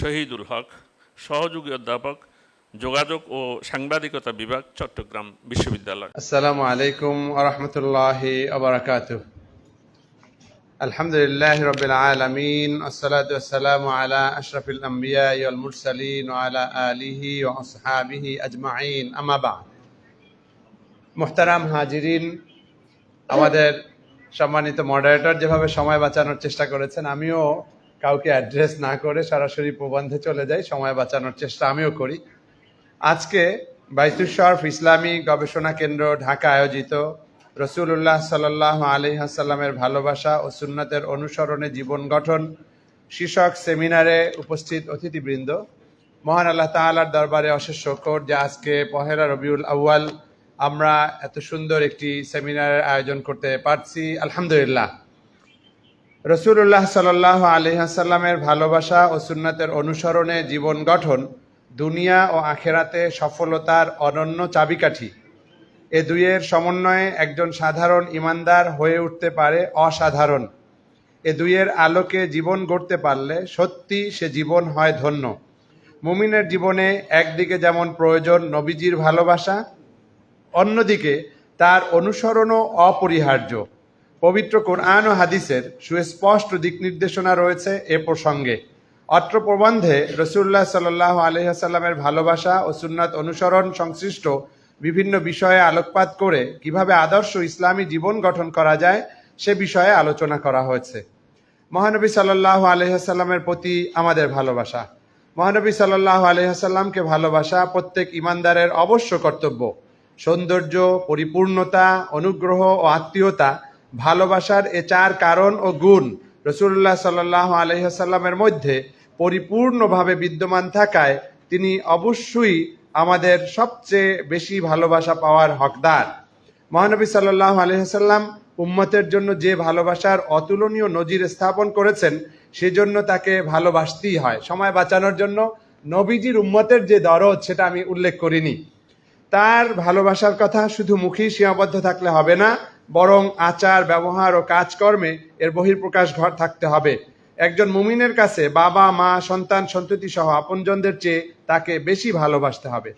শহীদুল হক, সহযোগী অধ্যাপক, যোগাযোগ ও সাংবাদিকতা বিভাগ, চট্টগ্রাম বিশ্ববিদ্যালয়। আসসালামু আলাইকুম আরহামতুল্লাহ আবরাকাত আলহামদুলিল্লাহ রবিল আলমিন আসসালাতাম আলা আশরফুল আম্বিয়াল মুরসালিন আলা আলিহি ও আসহাবিহি আজমাইন। আমাবা মোহতারাম হাজিরিন, আমাদের সম্মানিত মডারেটর যেভাবে সময় বাঁচানোর চেষ্টা করেছেন, আমিও কাউকে অ্যাড্রেস না করে সরাসরি প্রবন্ধে চলে যাই, সময় বাঁচানোর চেষ্টা আমিও করি। আজকে বাইতুশরফ ইসলামী গবেষণা কেন্দ্র ঢাকা আয়োজিত রসুল্লাহ সাল্লাহ আলি হাসাল্লামের ভালোবাসা ও সুন্নতের অনুসরণে জীবন গঠন শীর্ষক সেমিনারে উপস্থিত অতিথিবৃন্দ। মহান আল্লাহ তাআলার দরবারে অশেষ শকর যে আজকে পহেলা রবিউল আউয়াল আমরা এত সুন্দর একটি সেমিনারের আয়োজন করতে পারছি। আলহামদুলিল্লাহ। রসুল্লাহ সাল্লাহ আলহাসাল্লামের ভালোবাসা ও সুন্নাতের অনুসরণে জীবন গঠন দুনিয়া ও আখেরাতে সফলতার অনন্য চাবিকাঠি। এ দুইয়ের সমন্বয়ে একজন সাধারণ ইমানদার হয়ে উঠতে পারে অসাধারণ। এ দুইয়ের আলোকে জীবন গড়তে পারলে সত্যি সে জীবন হয় ধন্য। মুমিনের জীবনে একদিকে যেমন প্রয়োজন নবীজির ভালোবাসা, অন্যদিকে তার অনুসরণও অপরিহার্য। পবিত্র কোরআন ও হাদিসের সুস্পষ্ট দিক নির্দেশনা রয়েছে এ প্রসঙ্গে। অত্র প্রবন্ধে রসুল্লাহ সাল্লাহ আলহাসাল্লামের ভালোবাসা ও সুন্নাত অনুসরণ সংশ্লিষ্ট বিভিন্ন বিষয়ে আলোকপাত করে কীভাবে আদর্শ ইসলামী জীবন গঠন করা যায় সে বিষয়ে আলোচনা করা হয়েছে। মহানবী সাল্লাহ আলহাসাল্লামের প্রতি আমাদের ভালোবাসা। মহানবী সাল্লাহ আলহাসাল্লামকে ভালোবাসা প্রত্যেক ইমানদারের অবশ্য কর্তব্য। সৌন্দর্য, পরিপূর্ণতা, অনুগ্রহ ও আত্মীয়তা ভালোবাসার এ চার কারণ ও গুণ রসুল্লাহ সাল্লাহ আলহাসাল্লামের মধ্যে পরিপূর্ণভাবে বিদ্যমান থাকায় তিনি অবশ্যই আমাদের সবচেয়ে বেশি ভালোবাসা পাওয়ার হকদার। মহানবী সাল্লাহ আলহাসাল্লাম উম্মতের জন্য যে ভালোবাসার অতুলনীয় নজির স্থাপন করেছেন, সেজন্য তাকে ভালোবাসতেই হয়। সময় বাঁচানোর জন্য নবীজির উম্মতের যে দরদ, সেটা আমি উল্লেখ করিনি। তার ভালোবাসার কথা শুধু মুখেই সীমাবদ্ধ থাকলে হবে না বরং আচার, ব্যবহার ও কাজকর্মে এর বহির্প্রকাশ ঘর থাকতে হবে। একজন মুমিনের কাছে বাবা, মা, সন্তান সন্ততি সহ আপনজনদের চেয়ে তাকে বেশি ভালোবাসতে হবে।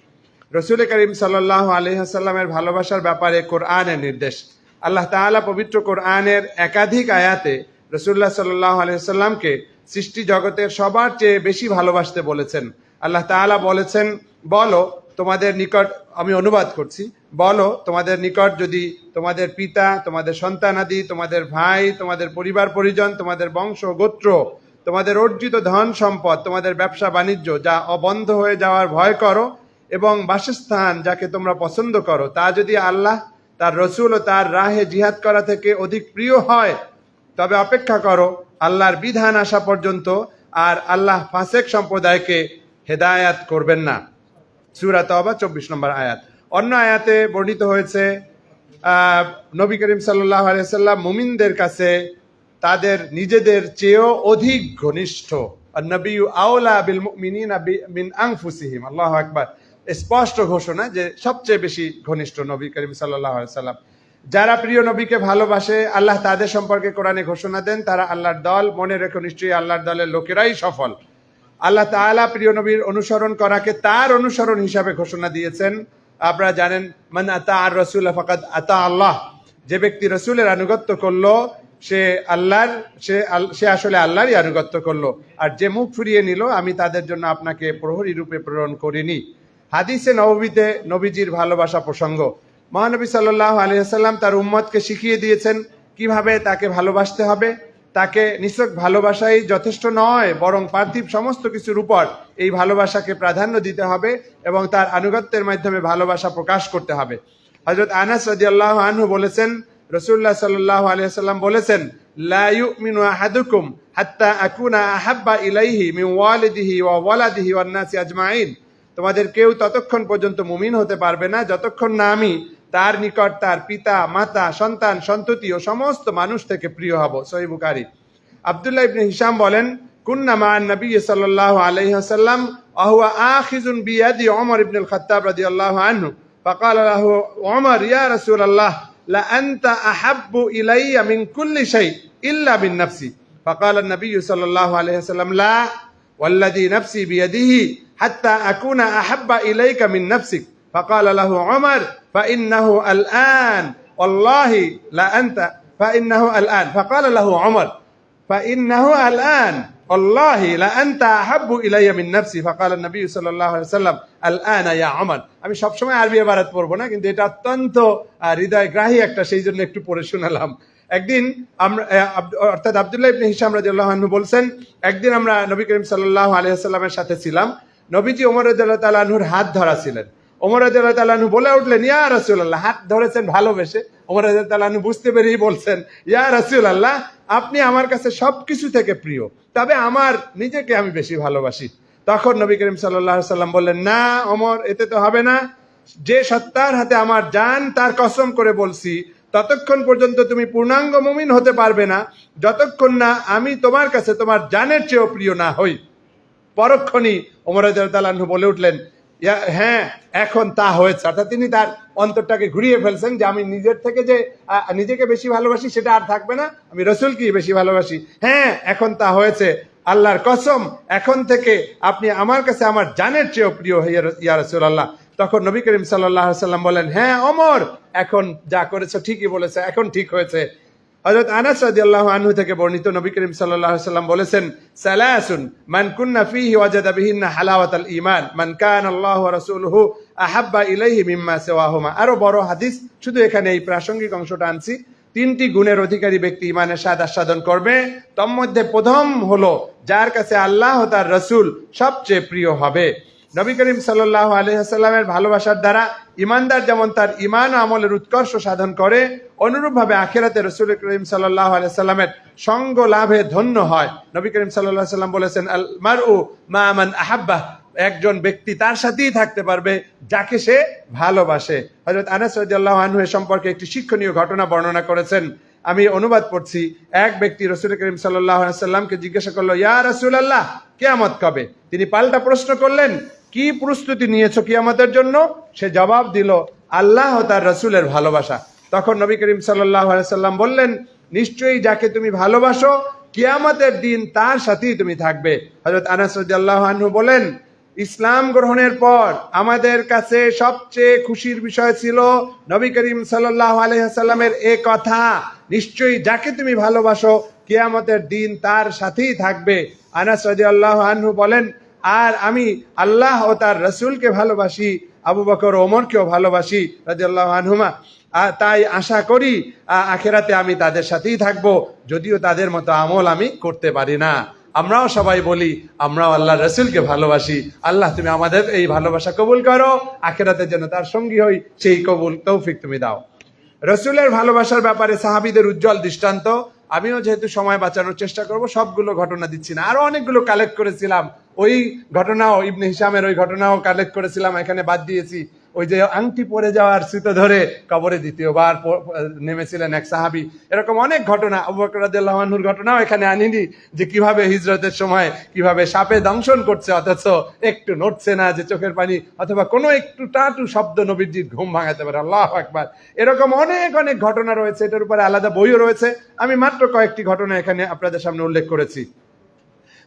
রসুল করিম সাল্লাহ আলহাসাল্লামের ভালোবাসার ব্যাপারে কোরআনের নির্দেশ। আল্লাহ তাআলা পবিত্র কোরআনের একাধিক আয়াতে রসুল্লাহ সাল্লাহ আলহামকে সৃষ্টি জগতের সবার চেয়ে বেশি ভালোবাসতে বলেছেন। আল্লাহ তাআলা বলেছেন, বলো তোমাদের নিকট আমি অনুবাদ করছি। বলো, তোমাদের নিকট যদি তোমাদের পিতা, তোমাদের সন্তানাদি তোমাদের ভাই, তোমাদের পরিবার পরিজন, তোমাদের বংশ গোত্র, তোমাদের অর্জিত ধন সম্পদ, তোমাদের ব্যবসা বাণিজ্য, যা অবন্ধ হয়ে যাওয়ার ভয় করো এবং বাসস্থান যাকে তোমরা পছন্দ করো, তা যদি আল্লাহ, তার রসুল ও তার রাহে জিহাদ করা থেকে অধিক প্রিয় হয়, তবে অপেক্ষা করো, আল্লাহর বিধান আসা পর্যন্ত আর আল্লাহ ফাসেক সম্প্রদায়কে হেদায়াত করবেন না। সুরা তবা চব্বিশ নম্বর আয়াত। অন্য আয়াতে বর্ণিত হয়েছে নবী করিম সাল্লাহ আলিয়াল্লাম মুমিনদের কাছে তাদের নিজেদের চেয়েও অধিক ঘনিষ্ঠ। আওলা বিল মিন আনফুসিহিম। আল্লাহ আকবার। স্পষ্ট ঘোষণা যে সবচেয়ে বেশি ঘনিষ্ঠ নবী করিম সাল্লাহ সাল্লাম যারা প্রিয় নবীকে ভালোবাসে, আল্লাহ তাদের সম্পর্কে কোরআনে ঘোষণা দেন, তারা আল্লাহর দল। মনে রেখো নিশ্চয়ই আল্লাহর দলের লোকেরাই সফল। আল্লাহ তাআলা প্রিয় নবীর অনুসরণ করাকে তার অনুসরণ হিসাবে ঘোষণা দিয়েছেন। আপনারা জানেন, মান আতা আর রসুল ফাকাদ আতা আল্লাহ। যে ব্যক্তি রসুলের আনুগত্য করল, সে আল্লাহর, সে সে আসলে আল্লাহরই আনুগত্য করল। আর যে মুখ ফিরিয়ে নিল, আমি তাদের জন্য আপনাকে প্রহরী রূপে প্রেরণ করিনি। হাদিসে নবীতে নবীজির ভালোবাসা প্রসঙ্গ। মহানবী সাল্লাহ আলিয়াল্লাম তার উম্মতকে শিখিয়ে দিয়েছেন কীভাবে তাকে ভালোবাসতে হবে। তাকে নিছক ভালোবাসাই যথেষ্ট নয়, বরং পার্থিব সমস্ত কিছুর উপর এই ভালোবাসাকে প্রাধান্য দিতে হবে এবং তার আনুগত্যের মাধ্যমে ভালোবাসা প্রকাশ করতে হবে। হজরত আনাস রাদিয়াল্লাহু আনহু বলেছেন রসুল্লাহ সাল্লাহ আলিয়াল্লাম বলেছেন, লা ইউমিনু আহাদুকুম হাত্তা আকুনা আহাব্বা ইলাইহি মিন ওয়ালিদিহি ওয়া ওয়ালাদিহি ওয়ান নাসি আজমাইন। তোমাদের কেউ ততক্ষণ পর্যন্ত মুমিন হতে পারবে না, যতক্ষণ না আমি তার নিকট তার পিতা মাতা সন্তান সন্ততি ও সমস্ত মানুষ থেকে প্রিয় হব সহি বুকারি আবদুল্লাহ ইবনে হিসাম বলেন কুন্না মা নবী সাল্লাল্লাহু আলাইহি ওয়াসাল্লাম ওয়া আখিজুন বিয়াদি ওমর ইবনে আল খাত্তাব রাদিয়াল্লাহু আনহু فقال له عمر يا رسول الله لأنت أحب إلي من كل شيء إلا من نفسي فقال النبي صلى الله عليه وسلم لا والذي نفسي بيده حتى أكون أحب إليك من نفسك فقال له عمر فإنه الآن والله لا أنت فإنه الآن فقال له عمر فإنه الآن والله لأنت أحب إلي من نفسي فقال النبي صلى الله عليه وسلم الآن يا عمر আমি সবসময় আরবি এবারত পড়বো না কিন্তু এটা অত্যন্ত আহ, হৃদয়গ্রাহী একটা সেই জন্য একটু পড়ে শোনালাম একদিন আমরা আহ, আব্দ- অর্থাৎ আব্দুল্লাহ ইবনে হিসাম রাদিয়াল্লাহু আনহু বলছেন একদিন আমরা নবী করিম সাল্লাল্লাহু আলাইহি সাল্লামের সাথে ছিলাম নবীজি ওমর রাদিয়াল্লাহু তাআলা আনহুর হাত ধরা ছিলেন তাআলা আনহু বলে উঠলেন ইয়া রাসূলুল্লাহ। হাত ধরেছেন ভালোবেসে। তাআলা আনহু বুঝতে পেরেই বলছেন ইয়া রাসূলুল্লাহ আপনি আমার কাছে সবকিছু থেকে প্রিয় তবে আমার নিজেকে আমি বেশি ভালোবাসি। তখন নবী করিম সাল্লাল্লাহু সাল্লাম বললেন না অমর এতে তো হবে না। যে সত্তার হাতে আমার জান তার কসম করে বলছি ততক্ষণ পর্যন্ত তুমি পূর্ণাঙ্গ মুমিন হতে পারবে না। যতক্ষণ না আমি তোমার কাছে তোমার জানের চেয়েও প্রিয় না হই। পরক্ষণই ওমর তালাহু বলে উঠলেন "ইয়া, হ্যাঁ এখন তা হয়েছে। অর্থাৎ তিনি তার অন্তরটাকে ঘুরিয়ে ফেলছেন যে আমি নিজের থেকে যে নিজেকে বেশি ভালোবাসি সেটা আর থাকবে না, আমি রসুলকেই বেশি ভালোবাসি। হ্যাঁ এখন তা হয়েছে। আল্লাহর কসম, এখন থেকে আপনি আমার কাছে আমার জানের চেয়েও প্রিয় ইয়া রসুল আল্লাহ তখন নবী করিম সাল্লাহ সাল্লাম বলেন হ্যাঁ অমর এখন যা করেছ ঠিকই বলেছে, এখন ঠিক হয়েছে। হযরত আনাস রাদিয়াল্লাহু আনহু থেকে বর্ণিত নবী করিম আলাইহি সাল্লাম বলেছেন, সালাসুন, মান কুন্না ফীহি ওয়াজাদা বিহিন্না হালাওয়াতাল ঈমান, মান কানা আল্লাহু রাসূলুহু আহাব্বা ইলাইহি মিম্মা সিওয়াহুমা। আরও বড় হাদিস, শুধু এখানে এই প্রাসঙ্গিক অংশটা আনছি, তিনটি গুণের অধিকারী ব্যক্তি ইমানের স্বাদ আস্বাদন করবে, তন্মধ্যে প্রথম হলো, যার কাছে আল্লাহ তার রসুল সবচেয়ে প্রিয় হবে। নবী করিম সাল্লাহ আলহিহাস্লামের ভালোবাসার দ্বারা ইমানদার যেমন তার ইমান ও আমলের উৎকর্ষ সাধন করে, অনুরূপভাবে আখেরাতে রসুল করিম সাল্লাহ আলাইসাল্লামের সঙ্গ লাভে ধন্য হয়। নবী করিম সাল্লাহ সাল্লাম বলেছেন আল মার উ মা আমান আহাব্বাহ। একজন ব্যক্তি তার সাথেই থাকতে পারবে, যাকে সে ভালোবাসে। হজরত আনাস রাদিয়াল্লাহু আনহু সম্পর্কে একটি শিক্ষণীয় ঘটনা বর্ণনা করেছেন। আমি অনুবাদ পড়ছি এক ব্যক্তি রসুল করিম সাল্লাহ সাল্লামকে জিজ্ঞাসা করল, ইয়া রসুল আল্লাহ কেয়ামত কবে? তিনি পাল্টা প্রশ্ন করলেন কি প্রস্তুতি নিয়েছো কিয়ামতের জন্য? সে জবাব দিল, আল্লাহ তার রসুলের ভালোবাসা। তখন নবী করিম সাল্লাম বললেন, নিশ্চয়ই যাকে তুমি ভালোবাসো, কিয়ামতের দিন তার সাথেই তুমি থাকবে। হজরত আনাস বলেন, ইসলাম গ্রহণের পর আমাদের কাছে সবচেয়ে খুশির বিষয় ছিল নবী করিম সাল্লাহ আলহামের এ কথা। নিশ্চয়ই যাকে তুমি ভালোবাসো, কিয়ামতের দিন তার সাথেই থাকবে। আনাস রাজি আল্লাহ আনহু বলেন আর আমি আল্লাহ ও তার রসুলকে ভালোবাসি, আবু বকর ওমরকেও ভালোবাসি রাজি আল্লাহ আনহুমা তাই আশা করি আখেরাতে আমি তাদের সাথেই থাকব, যদিও তাদের মতো আমল আমি করতে পারি না। আমরাও সবাই বলি, আমরাও আল্লাহ রসুলকে ভালোবাসি। আল্লাহ, তুমি আমাদের এই ভালোবাসা কবুল করো, আখেরাতে যেন তার সঙ্গী হই, সেই কবুল, তৌফিক তুমি দাও। রসুলের ভালোবাসার ব্যাপারে সাহাবিদের উজ্জ্বল দৃষ্টান্ত, আমিও যেহেতু সময় বাঁচানোর চেষ্টা করব, সবগুলো ঘটনা দিচ্ছি না। আরও অনেকগুলো কালেক্ট করেছিলাম ওই ঘটনাও ইবনে হিসামের ওই ঘটনাও কালেক্ট করেছিলাম, এখানে বাদ দিয়েছি। ওই যে আংটি পরে যাওয়ার স্মৃত ধরে কবরে দ্বিতীয়বার নেমেছিলেন এক সাহাবি। এরকম অনেক ঘটনা, আবু বকর ঘটনাও এখানে আনিনি, যে কীভাবে হিজরতের সময় কীভাবে সাপে দংশন করছে, অথচ একটু নড়ছে না যে চোখের পানি, অথবা কোনো একটু টাটু শব্দ নবীজির ঘুম ভাঙাতে পারে। আল্লাহ আকবার। এরকম অনেক অনেক ঘটনা রয়েছে, এটার উপরে আলাদা বইও রয়েছে। আমি মাত্র কয়েকটি ঘটনা এখানে আপনাদের সামনে উল্লেখ করেছি।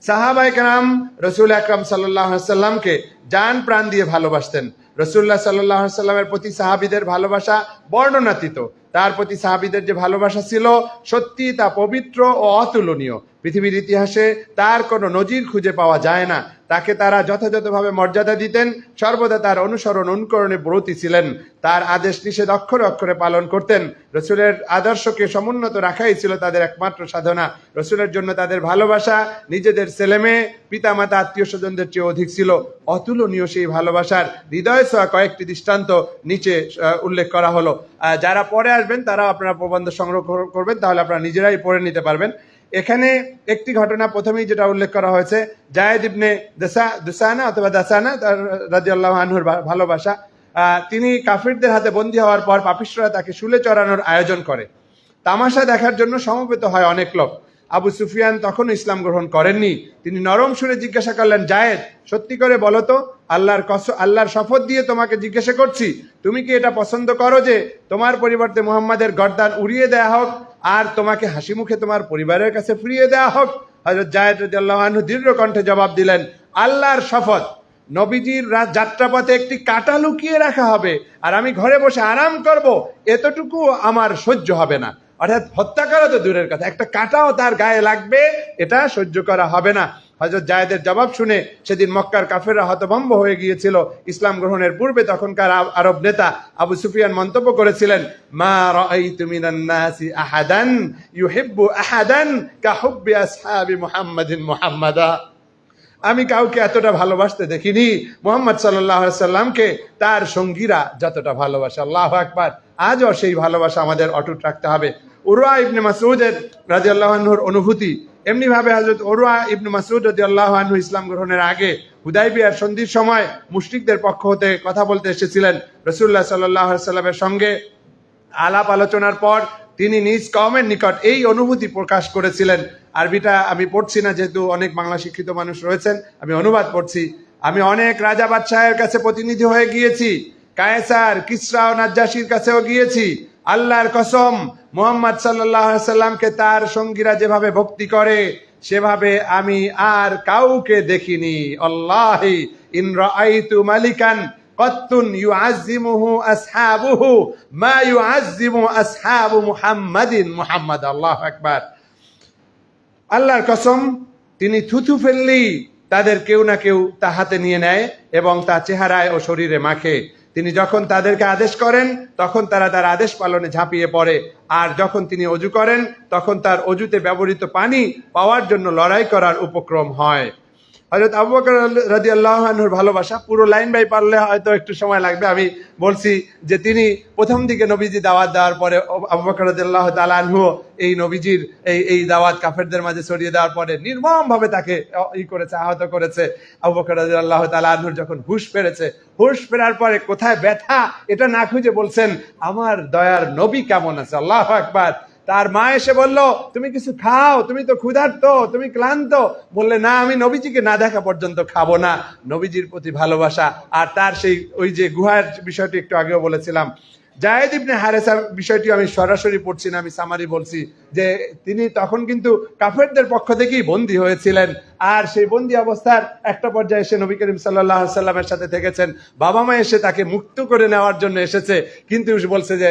সাহাবাই কালাম রসুল আকরাম সাল্লাহ সাল্লামকে জান প্রাণ দিয়ে ভালোবাসতেন। রসুল্লাহ সাল্লাহ সাল্লামের প্রতি সাহাবিদের ভালোবাসা বর্ণনাতীত। তার প্রতি সাহাবিদের যে ভালোবাসা ছিল সত্যি তা পবিত্র ও অতুলনীয়। পৃথিবীর ইতিহাসে তার কোনো নজির খুঁজে পাওয়া যায় না। তাকে তারা যথাযথভাবে মর্যাদা দিতেন, সর্বদা তার অনুসরণ, অনুকরণে ব্রতী ছিলেন। তার আদেশ নিষেধ অক্ষরে অক্ষরে পালন করতেন। রসুলের আদর্শকে সমুন্নত রাখাই ছিল তাদের একমাত্র সাধনা। রসুলের জন্য তাদের ভালোবাসা নিজেদের ছেলেমেয়ে, পিতামাতা আত্মীয় স্বজনদের চেয়ে অধিক ছিল। অতুলনীয় সেই ভালোবাসার হৃদয় ছোঁয়া কয়েকটি দৃষ্টান্ত নিচে উল্লেখ করা হলো। যারা পরে আসবেন, তারা আপনারা প্রবন্ধ সংগ্রহ করবেন, তাহলে আপনারা নিজেরাই পড়ে নিতে পারবেন। এখানে একটি ঘটনা প্রথমেই যেটা উল্লেখ করা হয়েছে, জায়েদ ইবনে দেসা, দুসানা অথবা দাসানা, তার রাজি আল্লাহ আনহুর ভালোবাসা তিনি কাফিরদের হাতে বন্দী হওয়ার পর পাপিস্টরা তাকে শুলে চড়ানোর আয়োজন করে। তামাশা দেখার জন্য সমবেত হয় অনেক লোক। আবু সুফিয়ান তখন ইসলাম গ্রহণ করেননি। তিনি নরম সুরে জিজ্ঞাসা করলেন, জায়েদ, সত্যি করে বলো তো, আল্লাহর কস, আল্লাহর শপথ দিয়ে তোমাকে জিজ্ঞাসা করছি। তুমি কি এটা পছন্দ করো যে তোমার পরিবর্তে মুহাম্মাদের গর্দান উড়িয়ে দেয়া হোক আর তোমাকে হাসি মুখে তোমার পরিবারের কাছে ফিরিয়ে দেয়া হোক? হজরত জায়দ রাদিয়াল্লাহু আনহু দীর্ঘ কণ্ঠে জবাব দিলেন, আল্লাহর শপথ। নবীজির যাত্রাপথে একটি কাটা লুকিয়ে রাখা হবে। আর আমি ঘরে বসে আরাম করব। এতটুকু আমার সহ্য হবে না। অর্থাৎ হত্যা করা তো দূরের কথা। একটা কাঁটাও তার গায়ে লাগবে, এটা সহ্য করা হবে না। হজরত জায়েদের জবাব শুনে সেদিন মক্কার কাফেররা হতভম্ব হয়ে গিয়েছিল। ইসলাম গ্রহণের পূর্বে তখনকার আরব নেতা আবু সুফিয়ান মন্তব্য করেছিলেন, মা রাআইতু মিনান নাসি আহাদান ইউহিব্বু আহাদান কাহুব্বি আসহাবি মুহাম্মাদিন মুহাম্মাদা। আমি কাউকে এতটা ভালোবাসতে দেখিনি। মোহাম্মদ সাল্লামকে তার সঙ্গীরা যতটা ভালোবাসে। আল্লাহ আকবার। আজও সেই ভালোবাসা আমাদের অটুট রাখতে হবে। উরুয়া ইবনে মাসুদের রাজি আল্লাহনুর অনুভূতি এমনি ভাবে হজরত ওরুয়া ইবনে মাসুদ রাজি আল্লাহনু ইসলাম গ্রহণের আগে হুদাইবিয়ার সন্ধির সময় মুশরিকদের পক্ষ হতে কথা বলতে এসেছিলেন রসুল্লাহ সাল্লাহ সাল্লামের সঙ্গে। আলাপ আলোচনার পর তিনি নিজ কমের নিকট এই অনুভূতি প্রকাশ করেছিলেন। আরবিটা আমি পড়ছি না, যেহেতু অনেক বাংলা শিক্ষিত মানুষ রয়েছেন, আমি অনুবাদ পড়ছি। আমি অনেক রাজা বাদশাহের কাছে প্রতিনিধি হয়ে গিয়েছি। কায়েসার কিসরা ও নাজ্জাসির কাছেও গিয়েছি। আল্লাহর কসম, মোহাম্মদ সাল্লাহ সাল্লামকে তার সঙ্গীরা যেভাবে ভক্তি করে, সেভাবে আমি আর কাউকে দেখিনি। আল্লাহি, ইন রাআইতু মালিকান কত্তুন ইউআজ্জিমুহু আসহাবুহু, মা ইউআজ্জিমু আসহাবু মুহাম্মাদিন। মুহাম্মদ, আল্লাহু আকবার। আল্লাহর কসম, তিনি থুথু ফেললেই তাদের কেউ না কেউ তা হাতে নিয়ে নেয় এবং তা চেহারায় ও শরীরে মাখে। তিনি যখন তাদেরকে আদেশ করেন, তখন তারা তার আদেশ পালনে ঝাঁপিয়ে পড়ে। আর যখন তিনি অজু করেন, তখন তার অজুতে ব্যবহৃত পানি পাওয়ার জন্য লড়াই করার উপক্রম হয়। হজরত আবু বকর রাজি আল্লাহনুর ভালোবাসা, পুরো লাইন বাই পারলে হয়তো একটু সময় লাগবে। আমি বলছি যে তিনি প্রথম দিকে নবীজি দাওয়াত দেওয়ার পরে আবু বকর রাজি আল্লাহ তালানহু এই নবীজির এই এই দাওয়াত কাফেরদের মাঝে ছড়িয়ে দেওয়ার পরে নির্মম ভাবে তাকে ই করেছে, আহত করেছে। আবু বকর রাজি আল্লাহ তালানহুর যখন হুশ পেরেছে, হুশ ফেরার পরে কোথায় ব্যথা? এটা না খুঁজে বলছেন, আমার দয়ার নবী কেমন আছে? আল্লাহ আকবার। তার মা এসে বলল, তুমি কিছু খাও? তুমি তো ক্ষুধার্ত, তুমি ক্লান্ত। বললে, না, আমি নবীজিকে না দেখা পর্যন্ত খাব না। নবীজির প্রতি ভালোবাসা। আর তার সেই ওই যে গুহার বিষয়টি একটু আগেও বলেছিলাম। জায়েদ ইবনে হারেসার বিষয়টি আমি সরাসরি পড়ছি না, আমি সামারি বলছি যে তিনি তখন কিন্তু কাফেরদের পক্ষ থেকেই বন্দী হয়েছিলেন। আর সেই বন্দি অবস্থার একটা পর্যায়ে এসে নবী করিম সাল্লাহ সাল্লামের সাথে থেকেছেন। বাবা মা এসে তাকে মুক্ত করে নেওয়ার জন্য এসেছে। কিন্তু বলছে যে,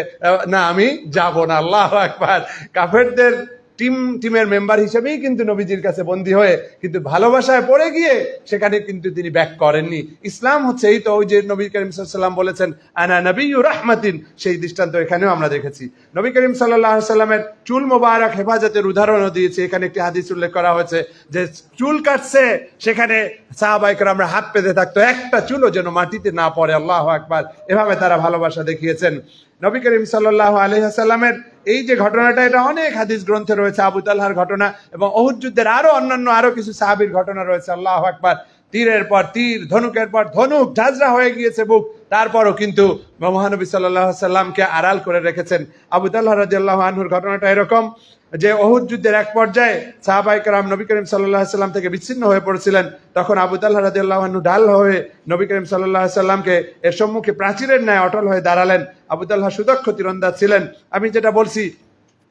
না, আমি যাব না, আল্লাহ একবার কাফেরদের টিম, টিমের মেম্বার হিসেবেই কিন্তু নবীজির কাছে বন্দী হয়ে কিন্তু ভালোবাসায় পড়ে গিয়ে সেখানে কিন্তু তিনি ব্যাক করেননি। ইসলাম হচ্ছে এই তো, ওই যে নবী করিম সাল্লাম বলেছেন, আনা নবী রাহমাতিন সেই দৃষ্টান্ত এখানেও আমরা দেখেছি। নবী করিম সাল্লাহ সাল্লামের চুল মোবারক হেফাজতের উদাহরণও দিয়েছে। এখানে একটি হাদিস উল্লেখ করা হয়েছে যে চুল কাটছে, সেখানে সাহাবাইকার আমরা হাত পেতে থাকতো, একটা চুলও যেন মাটিতে না পড়ে, আল্লাহ একবার এভাবে তারা ভালোবাসা দেখিয়েছেন। নবী করিম সাল্লাহ আলহামের এই যে ঘটনাটা, এটা অনেক হাদিস গ্রন্থে রয়েছে, আবু ঘটনা এবং অহুদ যুদ্ধের আরও অন্যান্য আরও কিছু সাহাবির ঘটনা রয়েছে, আল্লাহ আকবার। তীরের পর তীর, ধনুকের পর ধনুক, ঝাঁঝরা হয়ে গিয়েছে বুক। তারপরও কিন্তু মহানবী সাল্লাহ সাল্লামকে আড়াল করে রেখেছেন। আবু তাল্লাহ রাজিয়াল্লাহ আনহুর ঘটনাটা এরকম যে অহুদ যুদ্ধের এক পর্যায়ে সাহাবাই কালাম নবী করিম সাল্লাহ সাল্লাম থেকে বিচ্ছিন্ন হয়ে পড়েছিলেন। তখন আবু তাল্লাহ রাজিয়াল্লাহ আনহু ঢাল হয়ে নবী করিম সাল্লাহ সাল্লামকে এর সম্মুখে প্রাচীরের ন্যায় অটল হয়ে দাঁড়ালেন। আবু তাল্লাহ সুদক্ষ তীরন্দাজ ছিলেন। আমি যেটা বলছি,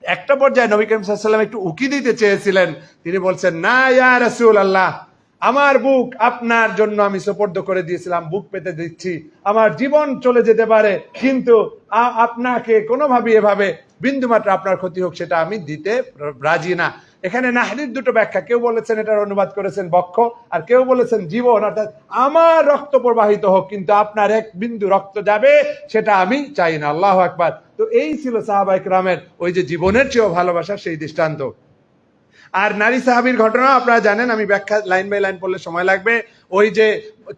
একটা পর্যায়ে নবী করিম সাল্লাম একটু উকি দিতে চেয়েছিলেন। তিনি বলছেন, না ইয়া রসুল আল্লাহ আমার বুক আপনার জন্য আমি সোপর্দ করে দিয়েছিলাম, বুক পেতে দিচ্ছি। আমার জীবন চলে যেতে পারে, কিন্তু আপনাকে কোনোভাবে এভাবে বিন্দুমাত্র আপনার ক্ষতি হোক সেটা আমি দিতে রাজি না। এখানে নাহরির দুটো ব্যাখ্যা। কেউ বলেছেন এটার অনুবাদ করেছেন বক্ষ, আর কেউ বলেছেন জীবন, অর্থাৎ আমার রক্ত প্রবাহিত হোক, কিন্তু আপনার এক বিন্দু রক্ত যাবে, সেটা আমি চাই না। আল্লাহ আকবার। তো এই ছিল সাহাবাইক রামের ওই যে জীবনের চেয়েও ভালোবাসা, সেই দৃষ্টান্ত। আর নারী সাহাবির ঘটনা আপনারা জানেন, আমি ব্যাখ্যা লাইন বাই লাইন পড়লে সময় লাগবে। ওই যে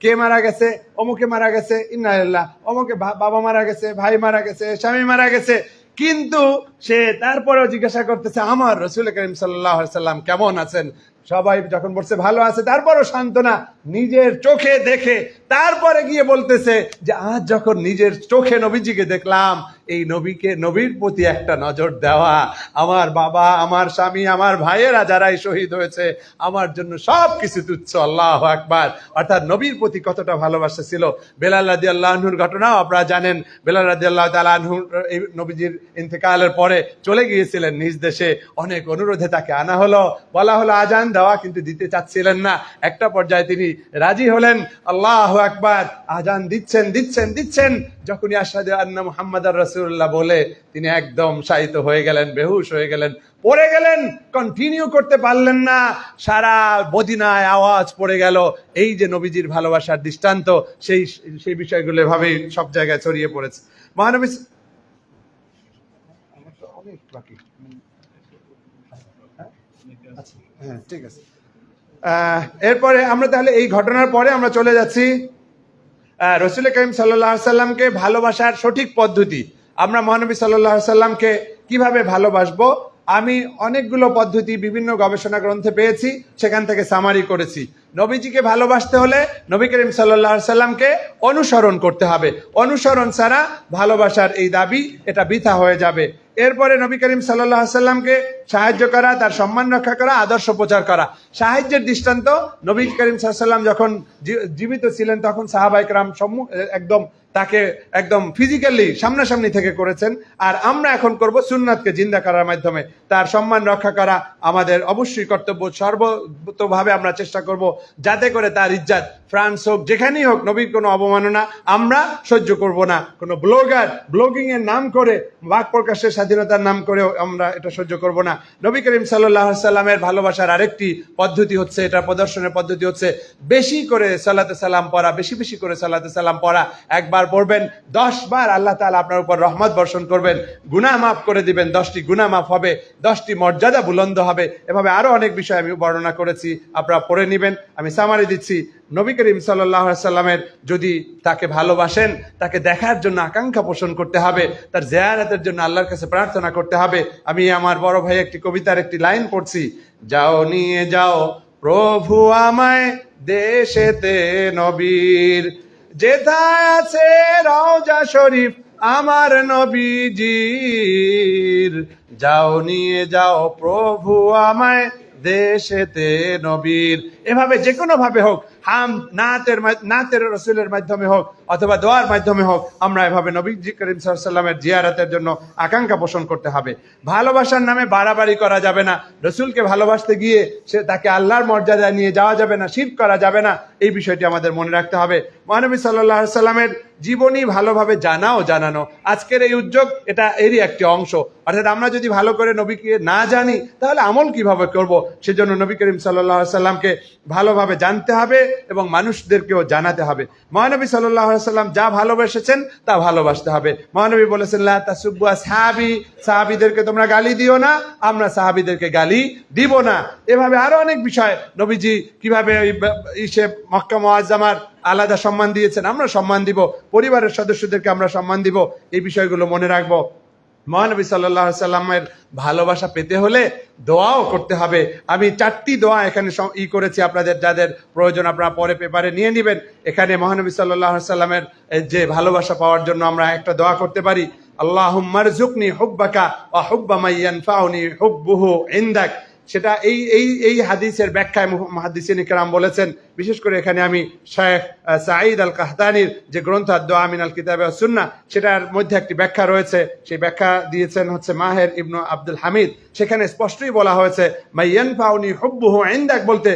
কে মারা গেছে, অমুকে মারা গেছে ইন্নাল্লাহ অমুকে বাবা মারা গেছে, ভাই মারা গেছে, স্বামী মারা গেছে। কিন্তু সে তারপরেও জিজ্ঞাসা করতেছে, আমার রসুল করিম সাল্লাম কেমন আছেন? সবাই যখন বলছে, ভালো আছে। তারপরও সান্ত্বনা নিজের চোখে দেখে তারপরে গিয়ে বলতেছে যে, আজ যখন নিজের চোখে নবীজিকে দেখলাম, এই নবীকে, নবীর প্রতি একটা নজর দেওয়া। আমার বাবা, আমার স্বামী, আমার ভাইয়েরা যারাই শহীদ হয়েছে, আমার জন্য সব কিছু তুচ্ছ, আল্লাহ আকবার। অর্থাৎ নবীর প্রতি কতটা ভালোবাসা ছিল। বেলাল রাজি আল্লাহনুর ঘটনাও আপনারা জানেন। বেলাল রাজি আল্লাহ তালাহুর এই নবীজির ইন্তেকালের পরে চলে গিয়েছিলেন নিজ দেশে। অনেক অনুরোধে তাকে আনা হলো। বলা হলো, আজান দেওয়া কিন্তু দিতে চাচ্ছিলেন না। একটা পর্যায়ে তিনি রাজি হলেন আল্লাহ আকবার আজান দিচ্ছেন দিচ্ছেন দিচ্ছেন। যখনই আসাদে আন্না মুহাম্মদ রসুল্লাহ বলে তিনি একদম শায়িত হয়ে গেলেন বেহুশ হয়ে গেলেন পড়ে গেলেন কন্টিনিউ করতে পারলেন না। সারা বদিনায় আওয়াজ পড়ে গেল। এই যে নবীজির ভালোবাসার দৃষ্টান্ত সেই সেই বিষয়গুলো এভাবেই সব জায়গায় ছড়িয়ে পড়েছে। মহানবী অনেক বাকি। আচ্ছা, হ্যাঁ ঠিক আছে। এরপরে আমরা তাহলে এই ঘটনার পরে আমরা চলে যাচ্ছি। রসুল করিম সাল্লাহ সাল্লামকে ভালোবাসার সঠিক পদ্ধতি। আমরা মহানবী সাল্লাহ সাল্লামকে কীভাবে ভালোবাসবো? আমি অনেকগুলো পদ্ধতি বিভিন্ন গবেষণা গ্রন্থে পেয়েছি, সেখান থেকে সামারি করেছি। নবীজিকে ভালোবাসতে হলে নবী করিম সাল্লাহ সাল্লামকে অনুসরণ করতে হবে। অনুসরণ ছাড়া ভালোবাসার এই দাবি, এটা বৃথা হয়ে যাবে। এরপরে নবী করিম সাল্লাহ সাল্লামকে সাহায্য করা, তার সম্মান রক্ষা করা, আদর্শ প্রচার করা। সাহায্যের দৃষ্টান্ত নবী করিম সাল্লাম যখন জীবিত ছিলেন, তখন সাহাবাইকরাম একদম তাকে একদম ফিজিক্যালি সামনাসামনি থেকে করেছেন। আর আমরা এখন করব সুন্নাতকে জিন্দা করার মাধ্যমে। তার সম্মান রক্ষা করা আমাদের অবশ্যই কর্তব্য। সর্বতভাবে আমরা চেষ্টা করব যাতে করে তার ইজ্জাত ফ্রান্স হোক, যেখানেই হোক, নবীর কোনো অবমাননা আমরা সহ্য করব না। কোনো ব্লগার ব্লগিং এর নাম করে, বাক প্রকাশের স্বাধীনতার নাম করে আমরা এটা সহ্য করব না। নবী করিম সাল্লাহ সাল্লামের ভালোবাসার আরেকটি পদ্ধতি হচ্ছে, এটা প্রদর্শনের পদ্ধতি হচ্ছে, বেশি করে সাল্লাতে সাল্লাম পড়া, বেশি বেশি করে সাল্লাতে সালাম পড়া, একবার পড়বেন, দশ বার আল্লাহ তালা আপনার উপর রহমত বর্ষণ করবেন, গুনাহ মাফ করে দিবেন, দশটি গুনাহ মাফ হবে, দশটি মর্যাদা বুলন্দ হবে। এভাবে আরও অনেক বিষয় আমি বর্ণনা করেছি, আপনারা পড়ে নেবেন। আমি সামারি দিচ্ছি, নবী করিম সাল্লাহ সাল্লামের যদি তাকে ভালোবাসেন, তাকে দেখার জন্য আকাঙ্ক্ষা পোষণ করতে হবে, তার জেয়ারাতের জন্য আল্লাহর কাছে প্রার্থনা করতে হবে। আমি আমার বড় ভাই একটি কবিতার একটি লাইন পড়ছি, যাও নিয়ে যাও প্রভু আমায় দেশেতে নবীর যেথায় আছে রওজা শরীফ, আমার নবীজির। যাও, নিয়ে যাও প্রভু আমায় দেশেতে নবীর। এভাবে যে কোনো ভাবে হোক, হাম, নাতের নাতের রসুলের মাধ্যমে হোক অথবা দোয়ার মাধ্যমে হোক, আমরা এভাবে নবী জি করিম সাল্লামের জিয়ারাতের জন্য আকাঙ্ক্ষা পোষণ করতে হবে। ভালোবাসার নামে বাড়াবাড়ি করা যাবে না। রসুলকে ভালোবাসতে গিয়ে সে তাকে আল্লাহর মর্যাদা নিয়ে যাওয়া যাবে না শির করা যাবে না, এই বিষয়টি আমাদের মনে রাখতে হবে। মহানবী সাল্লাহ সাল্লামের জীবনী ভালোভাবে জানা ও জানানো। আজকের এই উদ্যোগ, এটা এরই একটি অংশ। অর্থাৎ আমরা যদি ভালো করে নবীকে না জানি, তাহলে আমল কীভাবে করব? সেজন্য নবী করিম সাল্লাহ সাল্লামকে ভালোভাবে জানতে হবে এবং মানুষদেরকেও জানাতে হবে। মহানবী সাল্লাহ সাল্লাম যা ভালোবেসেছেন তা ভালোবাসতে হবে। মহানবী বলেছেন, লা তাসুব্বু সাহাবি সাহাবিদেরকে তোমরা গালি দিও না, আমরা সাহাবিদেরকে গালি দিব না। এভাবে আরও অনেক বিষয়। নবীজি কীভাবে ইসে মক্কা মোয়াজ্জামার আলাদা সম্মান দিয়েছেন, আমরা সম্মান দিব। পরিবারের সদস্যদেরকে আমরা সম্মান দিব। এই বিষয়গুলো মনে রাখব। মহানবী সাল্লাহ সাল্লামের ভালোবাসা পেতে হলে দোয়াও করতে হবে। আমি চারটি দোয়া এখানে ই করেছি, আপনাদের যাদের প্রয়োজন আপনারা পরে পেপারে নিয়ে নেবেন। এখানে মহানবী সাল্লাহ সাল্লামের যে ভালোবাসা পাওয়ার জন্য আমরা একটা দোয়া করতে পারি আল্লাহ মারজুকনি হুব্বাকা ও হুব্বা মাইয়ান ফাউনি হুব্বুহু ইন্দাক। সেটা এই এই এই হাদিসের ব্যাখ্যায় মহাদিসিন ইকরাম বলেছেন বিশেষ করে এখানে আমি শেখ সাঈদ আল কাহতানির যে গ্রন্থ দোয়া আমিন আল কিতাবে সুন্না সেটার মধ্যে একটি ব্যাখ্যা রয়েছে। সেই ব্যাখ্যা দিয়েছেন হচ্ছে মাহের ইবনু আব্দুল হামিদ। সেখানে স্পষ্টই বলা হয়েছে মাইয়ান ফাউনি হব্বুহু ইন্দাক বলতে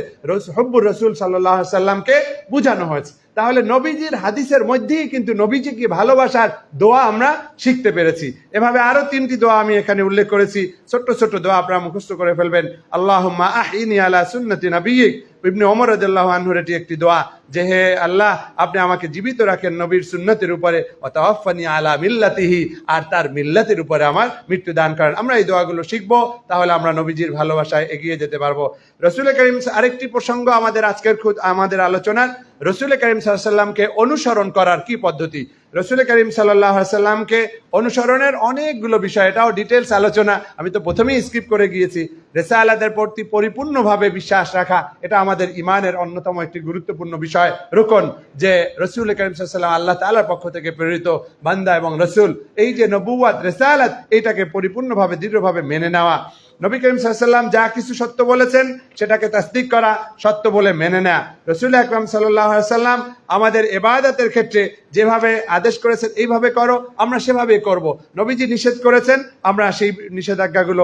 হব্বুর রসুল সাল্লাহ সাল্লামকে বোঝানো হয়েছে। তাহলে নবীজির হাদিসের মধ্যেই কিন্তু নবীজিকে ভালোবাসার দোয়া আমরা শিখতে পেরেছি। এভাবে আরও তিনটি দোয়া আমি এখানে উল্লেখ করেছি। ছোট্ট ছোট্ট দোয়া আপনারা মুখস্থ করে ফেলবেন। আল্লাহ আহিনি আলা সুন্নতি নাবিয়িক ইবনে ওমর রাদিয়াল্লাহু আনহুর এটি একটি দোয়া যে, হে আল্লাহ, আপনি আমাকে জীবিত রাখেন নবীর সুন্নতের উপরে। অতাওয়াফানি আলা মিল্লাতিহি, আর তার মিল্লাতের উপরে আমার মৃত্যু দান করেন। আমরা এই দোয়াগুলো শিখব, তাহলে আমরা নবীজির ভালোবাসায় এগিয়ে যেতে পারব। রসুল করিম আরেকটি প্রসঙ্গ আমাদের আজকের খুদ আমাদের আলোচনার। রসুল করিম সাল্লামকে অনুসরণ করার কি পদ্ধতি? রসুল করিম সাল্লাহ সাল্লামকে অনুসরণের অনেকগুলো বিষয়, এটাও ডিটেলস আলোচনা। আমি তো প্রথমেই স্কিপ করে গিয়েছি। রেসালাদের প্রতি পরিপূর্ণভাবে বিশ্বাস রাখা, এটা আমাদের ইমানের অন্যতম একটি গুরুত্বপূর্ণ বিষয়। রুকন, যে রসুল করিম সাল্লাম আল্লাহ তালার পক্ষ থেকে প্রেরিত বান্দা এবং রসুল, এই যে নবুয়াত রেসালাত এইটাকে পরিপূর্ণভাবে, দৃঢ়ভাবে মেনে নেওয়া। নবী করিম সাল্লাম যা কিছু সত্য বলেছেন সেটাকে তাসদিক করা সত্য বলে মেনে নেয়া। রসুল আকরাম সাল্লাম আমাদের এবাদতের ক্ষেত্রে যেভাবে আদেশ করেছেন, এইভাবে করো, আমরা সেভাবেই করব। নবীজি নিষেধ করেছেন, আমরা সেই নিষেধাজ্ঞাগুলো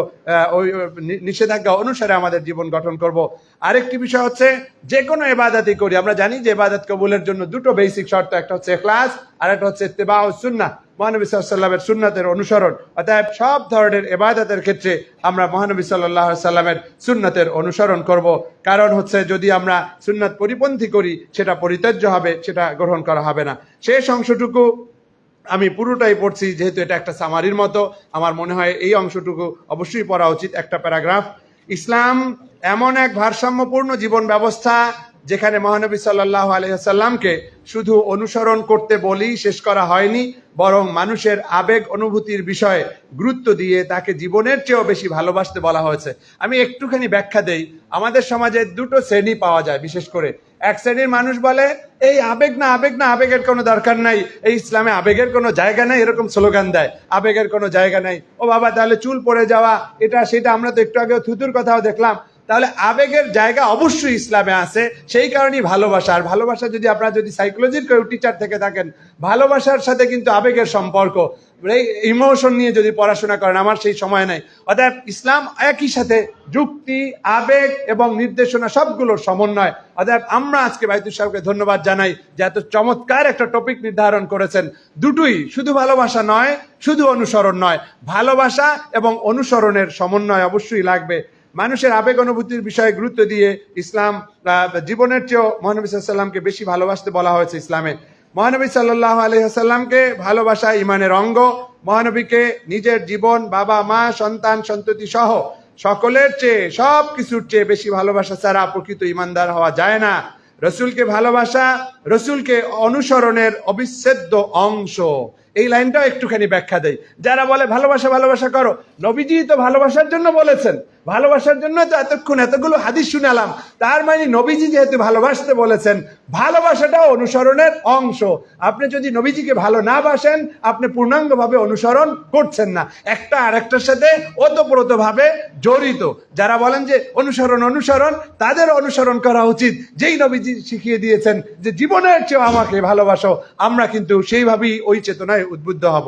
ওই নিষেধাজ্ঞা অনুসারে আমাদের জীবন গঠন করব। আরেকটি বিষয় হচ্ছে যে কোনো এবাদাতই করি। আমরা জানি যে এবাদত কবুলের জন্য দুটো বেসিক শর্ত, একটা হচ্ছে ক্লাস আর একটা হচ্ছে তেবা সুন্না মহানবী সাল্লামের সুন্নাতের অনুসরণ। অতএব সব ধরনের এবাদতের ক্ষেত্রে আমরা মহানবী সাল্লাহ সাল্লামের সুন্নাতের অনুসরণ করব। কারণ হচ্ছে যদি আমরা সুন্নাত পরিপন্থী করি, সেটা পরিত্যাজ্য হবে, সেটা গ্রহণ করা হবে না। শেষ অংশটুকু আমি পুরোটাই পড়ছি, যেহেতু এটা একটা সামারির মতো। আমার মনে হয় এই অংশটুকু অবশ্যই পড়া উচিত। একটা প্যারাগ্রাফ। ইসলাম এমন এক ভারসাম্যপূর্ণ জীবন ব্যবস্থা যেখানে মহানবী সাল্লাহ আলহামকে শুধু অনুসরণ করতে বলেই শেষ করা হয়নি, বরং মানুষের আবেগ অনুভূতির বিষয়ে গুরুত্ব দিয়ে তাকে জীবনের চেয়েও বেশি ভালোবাসতে বলা হয়েছে। আমি একটুখানি ব্যাখ্যা দেই, আমাদের সমাজে দুটো শ্রেণি পাওয়া যায় বিশেষ করে। এক শ্রেণির মানুষ বলে, এই আবেগ না আবেগ না, আবেগের কোনো দরকার নাই, এই ইসলামে আবেগের কোনো জায়গা নাই, এরকম স্লোগান দেয়, আবেগের কোনো জায়গা নাই। ও বাবা, তাহলে চুল পড়ে যাওয়া, এটা, সেটা আমরা তো একটু আগে থুতুর কথাও দেখলাম। তাহলে আবেগের জায়গা অবশ্যই ইসলামে আছে। সেই কারণেই ভালোবাসা। আর ভালোবাসা যদি আপনারা যদি সাইকোলজির কেউ টিচার থেকে থাকেন, ভালোবাসার সাথে কিন্তু আবেগের সম্পর্ক। ইমোশন নিয়ে যদি পড়াশোনা করেন, আমার সেই সময় নাই। অতএব ইসলাম একই সাথে যুক্তি, আবেগ এবং নির্দেশনা সবগুলোর সমন্বয়। অতএব আমরা আজকে বাইতুল সাহেবকে ধন্যবাদ জানাই যে এত চমৎকার একটা টপিক নির্ধারণ করেছেন। দুটোই শুধু ভালোবাসা নয়, শুধু অনুসরণ নয়। ভালোবাসা এবং অনুসরণের সমন্বয় অবশ্যই লাগবে। মানুষের আবেগ অনুভূতির বিষয়ে গুরুত্ব দিয়ে ইসলাম জীবনের চেয়েও মহানবী সাল্লামকে বেশি ভালোবাসতে বলা হয়েছে ইসলামে। মহানবী সাল্লাহ আলহিহাসাল্লামকে ভালোবাসা ইমানের অঙ্গ মহানবীকে নিজের জীবন, বাবা, মা, সন্তান, সন্ততি সহ সকলের চেয়ে সব কিছুর চেয়ে বেশি ভালোবাসা ছাড়া প্রকৃত ইমানদার হওয়া যায় না। রসুলকে ভালোবাসা রসুলকে অনুসরণের অবিচ্ছেদ্য অংশ। এই লাইনটাও একটুখানি ব্যাখ্যা দেয় যারা বলে ভালোবাসা ভালোবাসা করো, নবীজি তো ভালোবাসার জন্য বলেছেন। ভালোবাসার জন্য তো এতক্ষণ এতগুলো হাদিস শুনালাম। তার মানে নবীজি যেহেতু ভালোবাসতে বলেছেন ভালোবাসাটাও অনুসরণের অংশ। আপনি যদি নবীজিকে ভালো না বাসেন, আপনি পূর্ণাঙ্গভাবে অনুসরণ করছেন না। একটা আরেকটার সাথে ওতপ্রোতভাবে জড়িত। যারা বলেন যে অনুসরণ অনুসরণ, তাদের অনুসরণ করা উচিত। যেই নবীজি শিখিয়ে দিয়েছেন যে জীবনের চেয়েও আমাকে ভালোবাসো, আমরা কিন্তু সেইভাবেই ওই চেতনায় উদ্বুদ্ধ হব।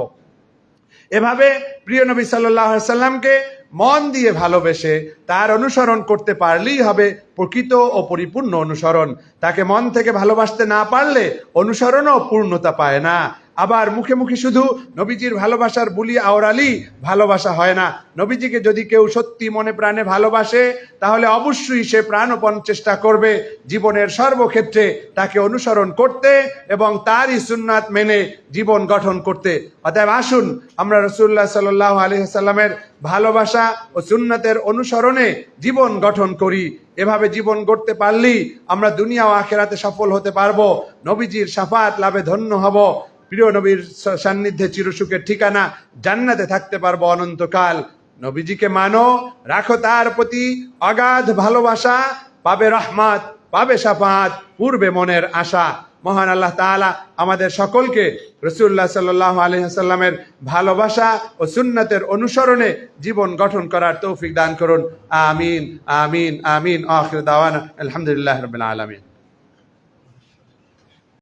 এভাবে প্রিয় নবী সাল্লাহ সাল্লামকে মন দিয়ে ভালোবেসে তার অনুসরণ করতে পারলেই হবে প্রকৃত ও পরিপূর্ণ অনুসরণ। তাকে মন থেকে ভালোবাসতে না পারলে অনুসরণও পূর্ণতা পায় না। আবার মুখে মুখে শুধু নবীজির ভালোবাসার বুলি আওড়ালি ভালোবাসা হয় না। নবীজিকে যদি কেউ সত্যি মনে প্রাণে ভালোবাসে, তাহলে অবশ্যই সে প্রাণপণ চেষ্টা করবে জীবনের সর্বক্ষেত্রে তাকে অনুসরণ করতে এবং তারই সুন্নাত মেনে জীবন গঠন করতে। অতএব আসুন, আমরা রসুল্লাহ সাল্লাহ আলী সাল্লামের ভালোবাসা ও সুন্নাতের অনুসরণে জীবন গঠন করি। এভাবে জীবন গড়তে পারলেই আমরা দুনিয়া ও আখেরাতে সফল হতে পারব। নবীজির সাফাত লাভে ধন্য হব। প্রিয় নবীর সান্নিধ্যে চিরসুখের ঠিকানা জান্নাতে থাকতে পারব অনন্তকাল। নবীজিকে মানো, রাখো তার প্রতি অগাধ ভালোবাসা, পাবে রহমাত, পাবে সাফাত, পূর্বে মনের আশা। মহান আল্লাহ তাআলা আমাদের সকলকে রসুল্লাহ সাল্লাহ আলহিহাসাল্লামের ভালোবাসা ও সুন্নাতের অনুসরণে জীবন গঠন করার তৌফিক দান করুন। আমিন আমিন আমিন। আখির দাওয়ানা আলহামদুলিল্লাহ রবিল আলমিন।